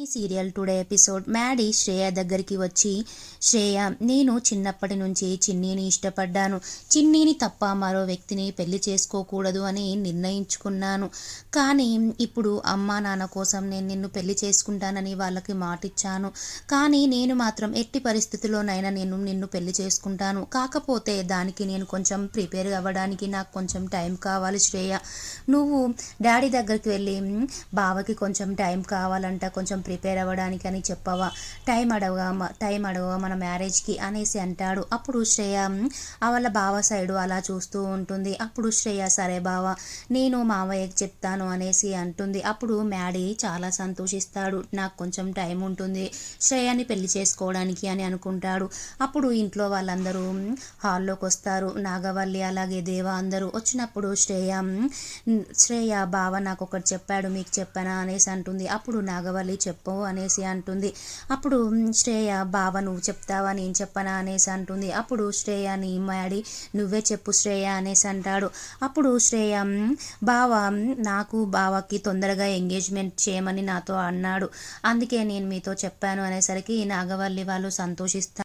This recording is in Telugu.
ఈ serial today episode Maddy Shreya దగ్గరికి వచ్చి శ్రేయ నేను చిన్నప్పటి నుంచి చిన్నీని ఇష్టపడ్డాను. చిన్నీని తప్ప మరో వ్యక్తిని పెళ్ళి చేసుకోకూడదు అని నిర్ణయించుకున్నాను. కానీ ఇప్పుడు అమ్మా నాన్న కోసం నేను నిన్ను పెళ్ళి చేసుకుంటానని వాళ్ళకి మాటిచ్చాను. కానీ నేను మాత్రం ఎట్టి పరిస్థితుల్లోనైనా నేను నిన్ను పెళ్ళి చేసుకుంటాను. కాకపోతే దానికి నేను కొంచెం ప్రిపేర్ అవ్వడానికి నాకు కొంచెం టైం కావాలి శ్రేయ. నువ్వు డాడీ దగ్గరికి వెళ్ళి బావకి కొంచెం టైం కావాలంట కొంచెం ప్రిపేర్ అవ్వడానికి అని చెప్పవా? టైం అడవగా టైం అడవగా మన మ్యారేజ్కి అనేసి అంటాడు. అప్పుడు శ్రేయ ఆ వాళ్ళ బావ సైడు అలా చూస్తూ ఉంటుంది. అప్పుడు శ్రేయ సరే బావ నేను మావయ్యకి చెప్తాను అనేసి అంటుంది. అప్పుడు మ్యాడీ చాలా సంతోషిస్తాడు. నాకు కొంచెం టైం ఉంటుంది. శ్రేయని పెళ్ళి చేసుకోవడానికి అని అనుకుంటాడు. అప్పుడు ఇంట్లో వాళ్ళందరూ హాల్లోకి వస్తారు. నాగవల్లి అలాగే దేవ అందరూ వచ్చినప్పుడు శ్రేయ శ్రేయ బావ నాకు ఒకటి చెప్పాడు. మీకు చెప్పానా? అనేసి అంటుంది. అప్పుడు నాగవల్లి చెప్పు అనేసి అంటుంది. అప్పుడు శ్రేయ బావ నువ్వు చెప్తావా నేను చెప్పనా? అనేసి అంటుంది. అప్పుడు శ్రేయని మ్యాడీ నువ్వే చెప్పు శ్రేయ అనేసి అంటాడు. అప్పుడు శ్రేయ బావ నాకు బావకి తొందరగా ఎంగేజ్మెంట్ చేయమని నాతో అన్నాడు. అందుకే నేను మీతో చెప్పాను అనేసరికి నాగవల్లి వాళ్ళు సంతోషిస్తారు